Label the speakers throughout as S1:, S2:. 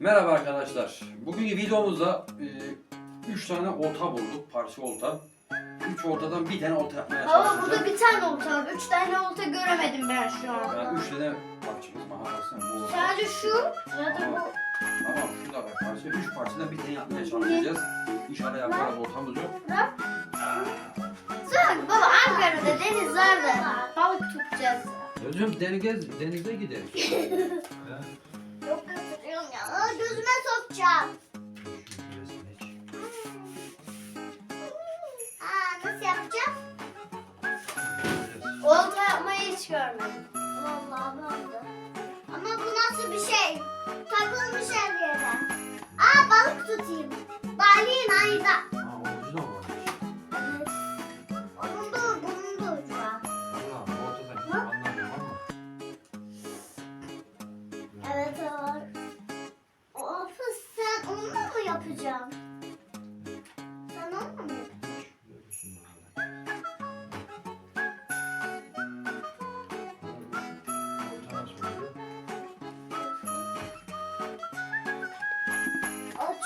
S1: Merhaba arkadaşlar. Bugünkü videomuzda 3 tane olta bulduk. Parça olta. 3 oltadan bir tane olta yapmaya çalışacağız.
S2: burada bir tane olta var. Üç tane olta göremedim ben şu an.
S1: Yani 3 tane parçamız var. Baksana bu olta.
S2: Sadece şu ya da bu.
S1: Tamam şu da var parça. 3 parçadan bir tane yapmaya çalışacağız. İnşallah yaparız oltamız yok.
S2: Sonra baba Ankara'da denizlerde balık tutacağız.
S1: Hocam denize, denize gideriz.
S2: Aa, nasıl yapacağım? Olta yapmayı hiç görmedim. Vallahi de. Ama bu nasıl bir şey? Takılmış her yere. Aa balık tutayım. Balina ayda.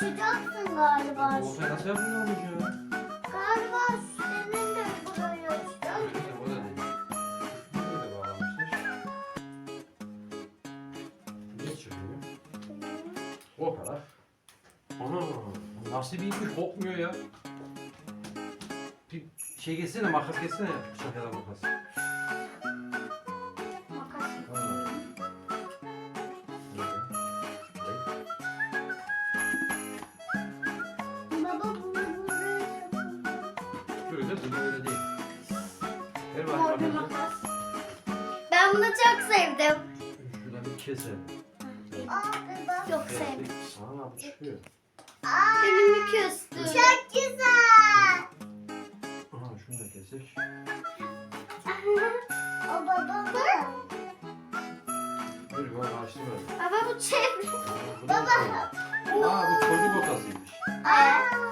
S2: Açacaksın galiba.
S1: Olta nasıl yapılıyormuş ya?
S2: Galiba senin de burayı açacaksın.
S1: O da değil. Böyle bağlamışlar. Ne çıkıyor? O kadar. Ana nasıl bir ipmiş kopmuyor ya. Bir şey geçsene makas geçsene bıçak ya da makas.
S2: Makas.
S1: Böyle de böyle öyle değil. Ver
S2: Mor
S1: bakayım
S2: bir
S1: makas.
S2: makas. Ben bunu çok sevdim.
S1: Şuradan bir keselim.
S2: Çok sevdim.
S1: Aa bu çıkıyor.
S2: Küstü. Çok güzel.
S1: Aha şunu da kesek.
S2: o babamın.
S1: Dur ben karıştırmadım.
S2: Baba bu çevre.
S1: Aa, bu da Aa bu çocuk otasıymış.
S2: Aa.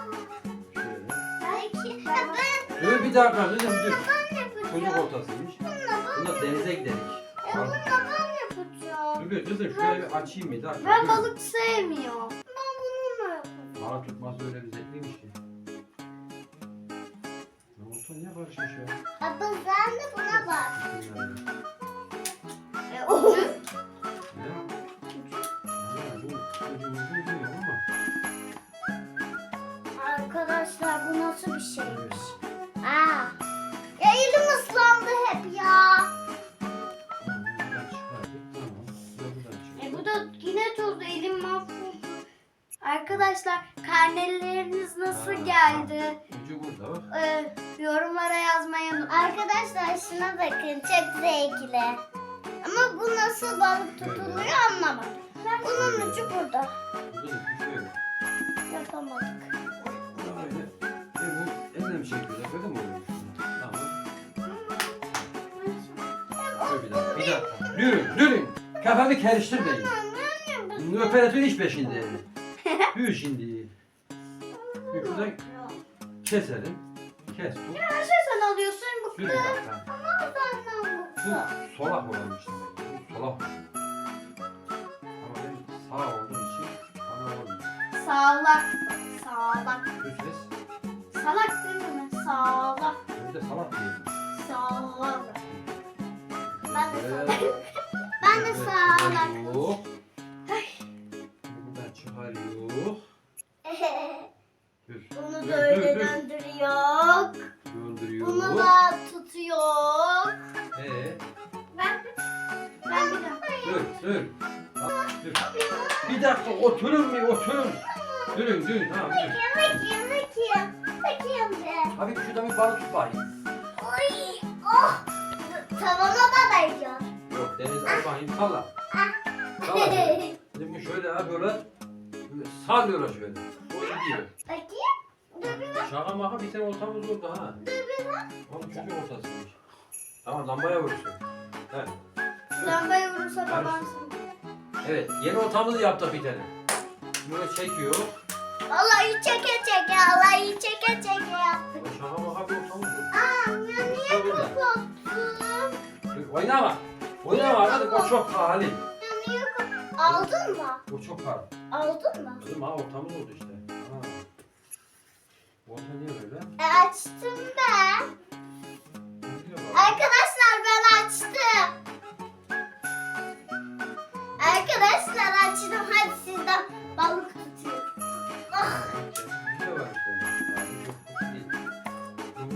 S1: Bir dakika dur dur. Çocuk.
S2: Bununla
S1: Bunda denize giderik.
S2: ben, bununla ben yapacağım.
S1: Dur kızım şurayı bir açayım bir dakika.
S2: Ben balık sevmiyorum. Ben bununla yapacağım.
S1: Bana tutması öyle bir zevkliymiş ki. Ne oldu niye karışmış ya?
S2: Baba sen de buna bak. E. Arkadaşlar bu nasıl bir şeymiş? Geldi?
S1: Ucu burada bak.
S2: Ee, yorumlara yazmayı unutmayın. Arkadaşlar şuna bakın çok zevkli. Ama bu nasıl balık tutuluyor anlamadım. Bunun ucu burada.
S1: Şey.
S2: Yapamadık.
S1: Öyle. E bu elle mi çekiyorlar? Böyle mi oluyor? Tamam. Dur bir dakika. Bir dakika. Durun, durun. Kafamı karıştırmayın. Operatör iş peşinde. Yürü şimdi. Şuradan keselim. Kes bu.
S2: Her şey sen alıyorsun kız.
S1: dakika.
S2: Ama senden
S1: Bu solak olan işte. Bu solak. Ama ben sağ olduğum için bana olmuyor.
S2: Sağlak. Sağlak.
S1: Düz kes.
S2: Salak değil mi? Sağlak.
S1: Ben de salak diyelim.
S2: Sağlak. Ben de salak. Ben de
S1: Evet, Tamam.
S2: Bakayım bakayım. Bakayım bir.
S1: Abi şuradan bir balık tut bakayım.
S2: Oy. Oh. Tavana da değiyor.
S1: Yok, deniz al bakayım. Salla. Salla. Şimdi şöyle ha böyle. böyle Sallıyorlar şöyle. O gidiyor.
S2: Bakayım. Dur bir bak.
S1: Şaka maka bir tane oltamız oldu ha.
S2: Dur bir bak.
S1: Oğlum çocuk ortasıymış. Tamam lambaya vurursun. Evet.
S2: Lambaya vurursa babansın.
S1: Evet yeni oltamızı yaptık bir tane. Böyle çekiyor.
S2: Vallahi çeke çeke. Vallahi çeke çeke yaptık.
S1: Şaka maka bir oldu.
S2: Aa ya niye kapattın?
S1: Oynama. Oynama arkadaş o çok hali.
S2: Ya niye kapattın? Aldın mı?
S1: O çok ağır.
S2: Aldın mı?
S1: Kızım ha ortamız oldu işte. Ha. Bu orta niye böyle?
S2: E, açtım ben.
S1: Ne diyor baba?
S2: Arkadaşlar ben açtım. Arkadaşlar açtım. Hadi sizden balık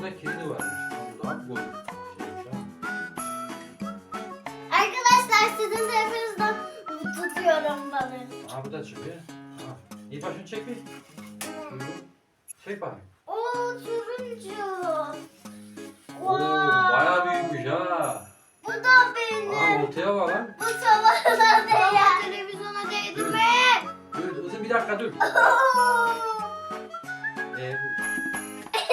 S1: Bunda kirli varmış. Bu daha bol. şeymiş ha.
S2: Arkadaşlar sizin tarafınızdan tutuyorum balığı.
S1: Aha bu da çıkıyor. Ha. İyi başını çek bir. Çek bakayım.
S2: Oo turuncu.
S1: Oo,
S2: Vay.
S1: bayağı büyükmüş ha.
S2: Bu da
S1: Aa,
S2: benim.
S1: ortaya bak lan.
S2: Bu tavada değil. Televizyona değdi
S1: Dur.
S2: mi?
S1: Dur, kızım bir dakika dur. Ee,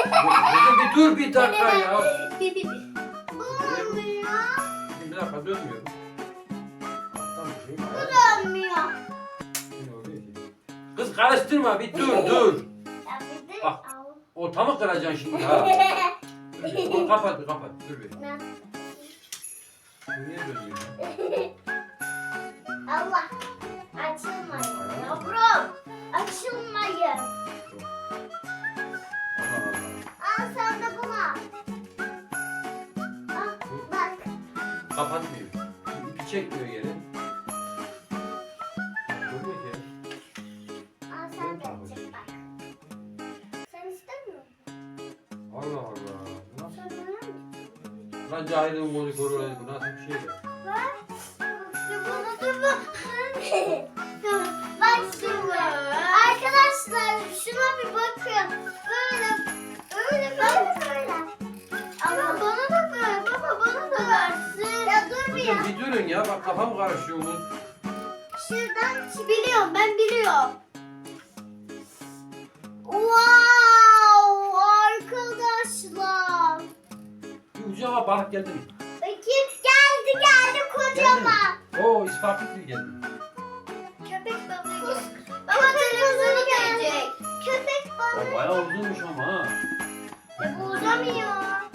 S1: Kızım bir dur bir dakika ya.
S2: Bu olmuyor.
S1: Bir dakika dönmüyorum. Alttan bir şey mi?
S2: Bu dönmüyor.
S1: Ne oluyor ki? Kız karıştırma bir dur dur.
S2: Ya bir de
S1: Bak.
S2: al.
S1: Ortamı kıracaksın şimdi ha. Dur bir, Onu kapat bir kapat. Dur bir. Niye dönmüyor? ya?
S2: Allah. Açılmayın yavrum. Açılmayın. Buna. Al bak.
S1: Kapatmıyor. İpi çekmiyor yere. Görmüyor ki.
S2: Al sen de çek bak. Sen istemiyor musun?
S1: Allah Allah. Bu Nasıl?
S2: Bana mı?
S1: Lan cahilin golü bu nasıl bir şey ya?
S2: Bak. Bana da. Bak ya
S1: bak kafam karışıyor bunun.
S2: Şuradan biliyorum ben biliyorum. Wow arkadaşlar.
S1: Bir ucuna balık geldi mi?
S2: Bakayım geldi geldi kocaman.
S1: Oo ispartik bir geldi.
S2: Köpek balığı. Baba televizyonu gelecek. Köpek
S1: O
S2: balığı.
S1: bayağı uzunmuş ama ha.
S2: E, bu uzamıyor.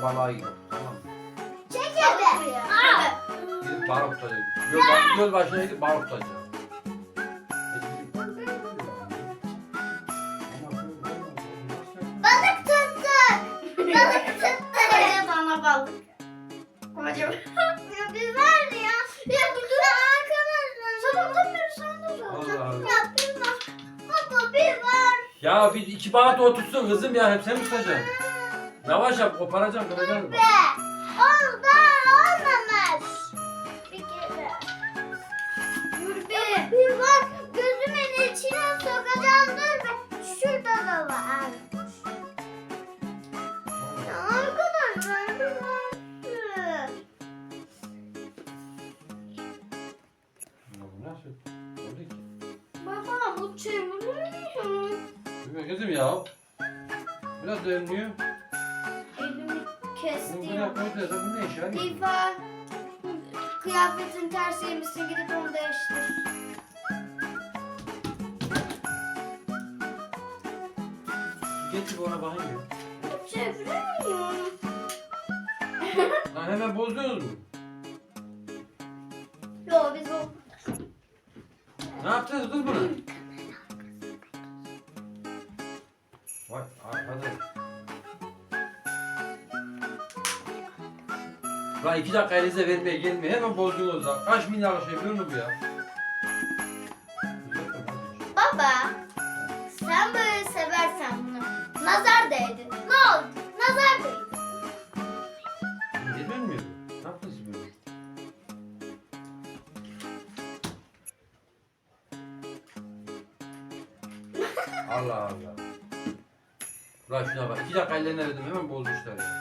S1: Haftaya balığa gidiyor. Tamam mı?
S2: çek hadi. Aa.
S1: Gidip balık tutacak. Göl, göl başına gidip balık tutacak.
S2: Balık tuttuk. Balık tuttuk. bana balık. Kocaman. ya bir ver ya. Ya dur dur arkadaşlar. Sabahtan beri sen de zaten.
S1: Allah Allah.
S2: Ya ver. Baba bir ver.
S1: Ya bir iki balık otursun kızım ya hep sen mi tutacaksın? Yavaş yap koparacağım kıracağım.
S2: Be. Oldu olmamış. Bir kere. Dur bir. Bir bak gözümün içine sokacağım dur be. Şurada da var. Arkadaşlar
S1: nasıl?
S2: Baba bu çeviriyor.
S1: Kızım ya. Biraz dönmüyor. Bunu bu ne iş?
S2: Diva kıyafetin ters yemişsin gidip onu değiştir.
S1: Getir bana bakayım ya.
S2: Çeviremiyorum.
S1: Lan hemen bozdunuz mu?
S2: Yo biz o
S1: Ne yaptınız kız bunu? Vay arkadaş. Lan iki dakika elinize vermeye gelmiyor. Hemen bozdunuz lan. Kaç milyarlık şey biliyor musun bu ya?
S2: Baba sen böyle seversen bunu. Nazar değdi. Ne oldu? Nazar değdi.
S1: Gelmiyor mu? Ne yaptınız böyle? Allah Allah. Ulan şuna bak. İki dakika ellerine verdim hemen bozmuşlar ya.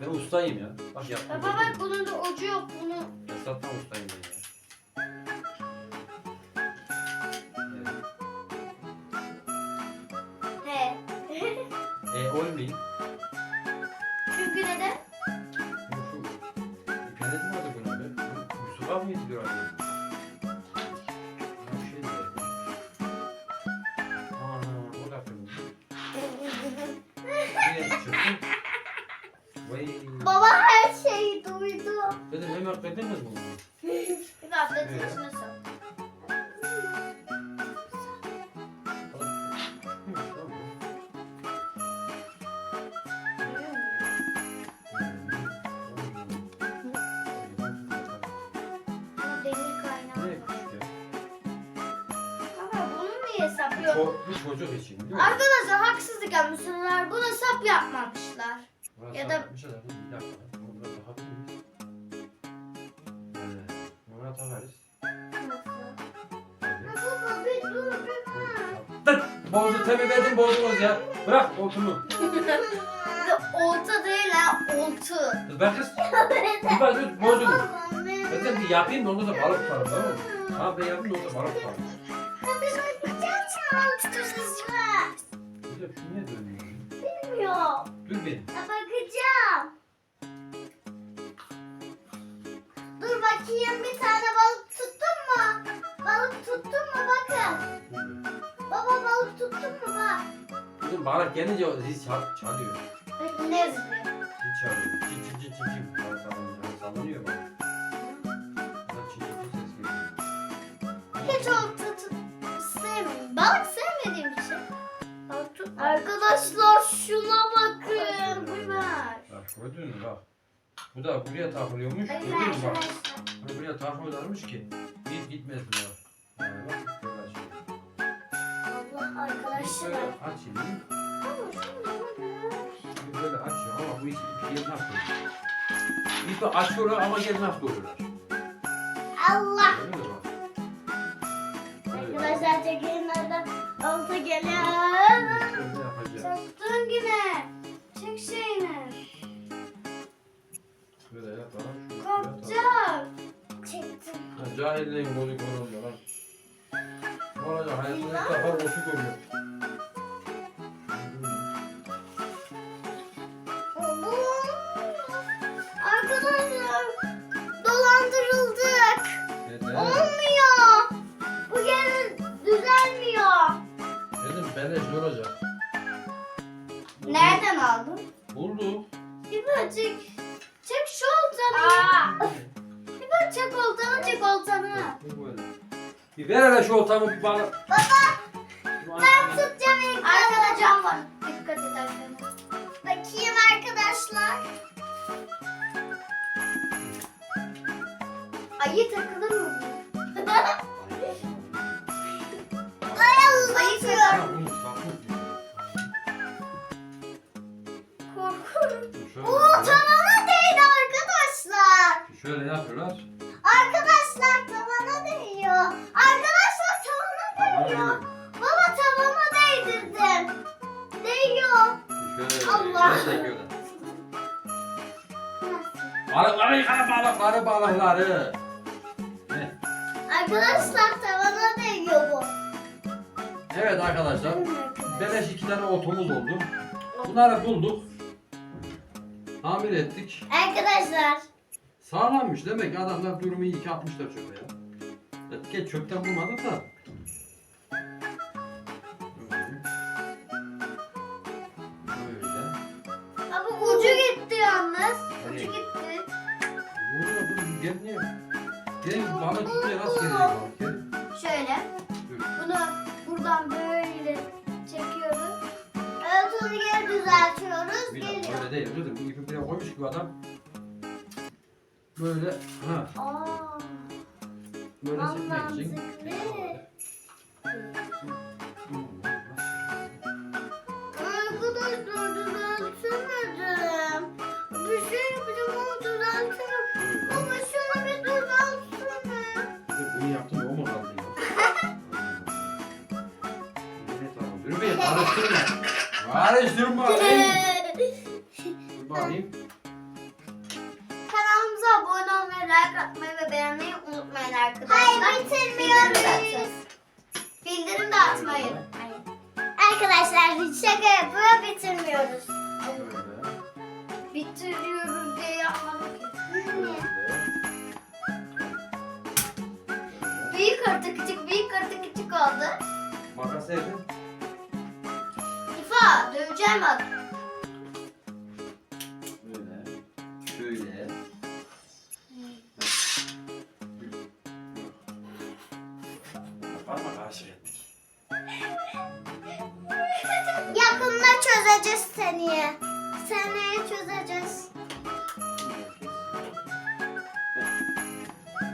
S1: Ben ustayım ya. Bak yaptım.
S2: Baba bak bunun da ucu yok bunu.
S1: Ya ustayım ya. Abi? Ya bir şey diyor. Ana o da kırmızı. Nereye çıktın? Vay.
S2: Baba her şeyi duydu.
S1: Dedim hemen kırdınız mı için değil mi?
S2: Arkadaşlar haksızlık yapmışlar. Buna sap yapmamışlar.
S1: Burası
S2: ya da-
S1: Bir şey yapalım, bir dakika. Bunu da takabilir miyiz? Evet. Bunu atarız.
S2: Baba bir dur
S1: Tık! Bozdu tabi verdim bozdunuz ya. Bırak oltumu.
S2: Olta değil ha, oltu.
S1: Kız ben kız. Bir bak dur bozdunuz. Ben de bir yapayım da onda da balık tutarım tamam mı? Tamam ben yapayım da onda balık tutarım. Bir şu niye dönmüyor?
S2: Bilmiyorum.
S1: Dur bir.
S2: Bakacağım. Dur bakayım bir tane balık tuttun mu? Balık tuttun mu bakın. Baba balık tuttun mu bak.
S1: Kızım balık gelince zil çal çalıyor.
S2: Ne zili?
S1: Zil çalıyor. Çin çin çin çin çin. Sallanıyor. Bak
S2: Arkadaşlar şuna bakın. Bu var.
S1: Bak gördün mü bak. Bu da buraya takılıyormuş. Gördün mü bak. Bunu buraya takmıyorlarmış ki. Git gitmesin o. Yani bak böyle açıyor.
S2: Allah arkadaşlar.
S1: böyle
S2: şunu
S1: Biz böyle açıyor ama bu ipi geri nasıl oluyor? İpi açıyorlar ama geri nasıl oluyorlar?
S2: Allah.
S1: Gördün mü bak?
S2: Arkadaşlar geliyor. Yine. Çek şeyini.
S1: Böyle şuraya atalım.
S2: Kopacak. Çektim.
S1: Ha, Cahilliğin bozuk olmuyor lan. Ne olacak? Hayatında ilk defa boşluk oluyor.
S2: Bu. Arkadaşlar dolandırıldık.
S1: Neden?
S2: Olmuyor. Bu gene düzelmiyor.
S1: Dedim beleş ne olacak? Ver hele şu oltamı bir bana.
S2: Baba ben tutacağım ilk Arkada cam var. Dikkat et arkana. Bakayım arkadaşlar. Ayı takılır mı? Ayı takılır.
S1: Ha, bunu sakın.
S2: Korkuyorum.
S1: Şöyle,
S2: tavana değdi arkadaşlar.
S1: şöyle yapıyorlar. Balıkları balıkları. Ne?
S2: Arkadaşlar tavana değiyor bu.
S1: Evet arkadaşlar. Beleş iki tane otomuz oldu. Bunları bulduk. Tamir ettik.
S2: Arkadaşlar.
S1: Sağlammış demek ki adamlar durumu iyi ki atmışlar çöpe ya. Geç çöpten bulmadık da. Bunu gelmiyor. Gelin balık tutmaya nasıl gelecek? Gelin.
S2: Şöyle. Bunu buradan böyle çekiyoruz. Onu geri düzeltiyoruz.
S1: Bir dakika
S2: Geliyor.
S1: öyle değil kızım. Bu ipi buraya koymuş ki bu adam. Böyle ha
S2: Aa,
S1: böyle çekmek için.
S2: mantıklı.
S1: sürme. Bari sürme bakayım. Dur bakayım. Kanalımıza abone olmayı, like
S2: atmayı ve beğenmeyi unutmayın arkadaşlar. Hayır bitirmiyoruz. Bildirim de atmayın. Arkadaşlar hiç şaka yapıyor bitirmiyoruz. Bitiriyoruz diye yapmadık. büyük artık küçük, büyük artık küçük oldu.
S1: Makas
S2: evde. Döveceğim bak.
S1: Böyle. Şöyle. Parmak aşık ettik.
S2: Yakında çözeceğiz seni. Seneye çözeceğiz.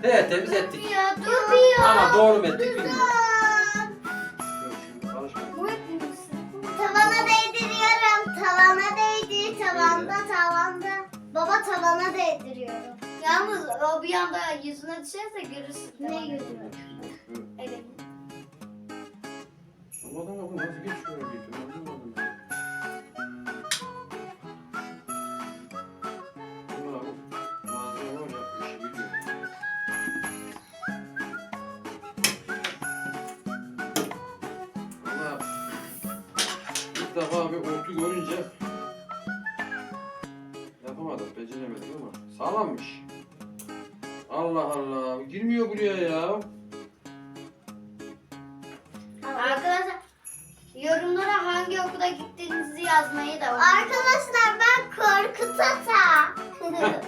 S1: Evet temiz ettik.
S2: Duruyor.
S1: Ama doğru mu ettik bilmiyorum.
S2: Tavana değdiriyorum. Yalnız o bir anda yüzüne düşerse görürsün. Ne yüzüne? Evet.
S1: Bu adam bu nasıl geçiyor bir türlü anlamadım ben. Adam malzeme var ya işi biliyor. Valla ilk defa bir ortu görünce yapamadık, beceremedik ama sağlammış. Allah Allah, girmiyor buraya ya.
S2: Arkadaşlar yorumlara hangi okula gittiğinizi yazmayı da Arkadaşlar ben Korkut Ata.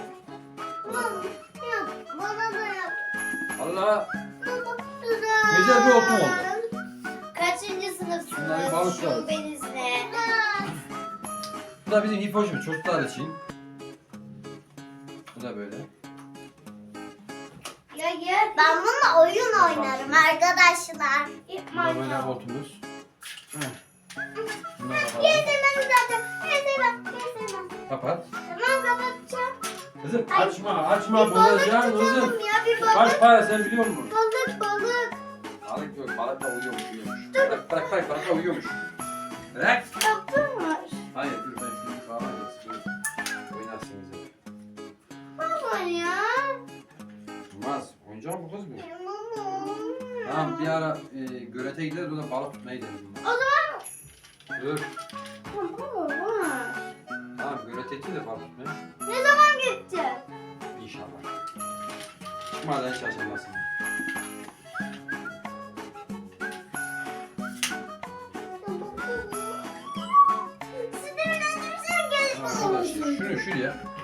S2: Yok bana da yap.
S1: Allah
S2: Güzel
S1: Güzel bir okum oldu.
S2: Kaçıncı sınıfsınız?
S1: balıklar.
S2: Şubeniz ne?
S1: Bu da bizim hipoşumuz çocuklar için. Da böyle.
S2: Ya yer. Ben bununla oyun oynarım arkadaşlar.
S1: Bu da böyle botumuz. Heh. Bunları kapatalım.
S2: Yedirmem zaten. Yedirmem. Yedirmem.
S1: Kapat.
S2: Tamam kapatacağım.
S1: Kızım açma açma
S2: balık
S1: bozacaksın kızım.
S2: ya bir balık.
S1: Kaç para sen biliyor musun?
S2: Balık balık.
S1: Balık yok balık da uyuyormuş uyuyormuş. Bırak bırak bırak balık da uyuyormuş. Bırak.
S2: Kaptın mı?
S1: Hayır Oyuncak mı kız bu? Tamam bir ara e, görete gideriz o da balık tutmaya gideriz.
S2: O zaman
S1: Dur. Tamam görete gideriz de balık tutmaya.
S2: Ne zaman gideceğiz?
S1: İnşallah. Çıkmadan hiç şaşırmasın. Arkadaşlar şunu şuraya.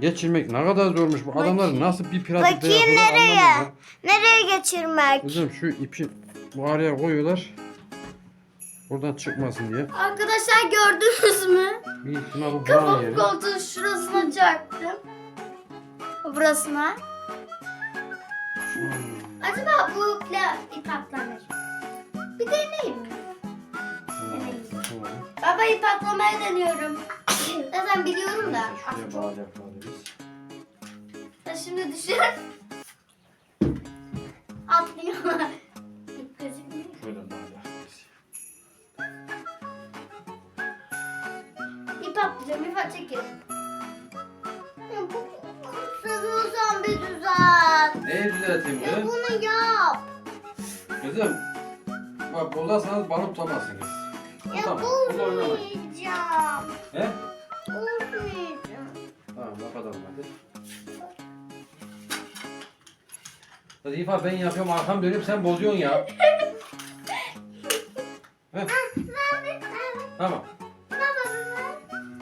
S1: Geçirmek ne kadar zormuş bu adamlar nasıl bir pratikte
S2: Bakayım nereye? Nereye geçirmek?
S1: Kızım şu ipi bu araya koyuyorlar. Buradan çıkmasın diye.
S2: Arkadaşlar gördünüz mü?
S1: Bir ihtimal bu
S2: Kafam
S1: yeri.
S2: koltuğun şurasına çarptım. Burasına.
S1: Hmm.
S2: Acaba bu ipla ip atlanır. Bir deneyeyim mi?
S1: Hmm.
S2: Baba ip atlamayı deniyorum. Zaten biliyorum da.
S1: Şuraya.
S2: Ya şimdi düşür. Atlıyor.
S1: Şöyle bağlayalım.
S2: İp atlayacağım, ip at çekil. Ya bu seviyorsan bir düzelt.
S1: Neyi düzelteyim
S2: Ya
S1: kızım?
S2: bunu yap.
S1: Kızım. Bak bozarsanız balık tutamazsınız.
S2: Ya
S1: Tamam. Bunu oynamayın.
S2: bozmayacağım.
S1: He?
S2: Bozmayacağım.
S1: Tamam kapatalım hadi. Hadi İfa ben yapıyorum arkam dönüp sen bozuyorsun ya. Heh, tamam.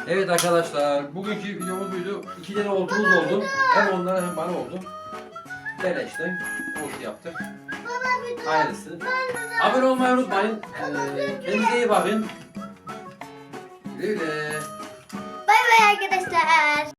S1: Evet arkadaşlar bugünkü videomuz buydu. İki tane oltumuz oldu. Hem onlara hem bana oldu. Beleşten oltu yaptık.
S2: Düzelt.
S1: Abone olmayı unutmayın. Ee, kendinize iyi bakın. Güle güle.
S2: Bay bay arkadaşlar.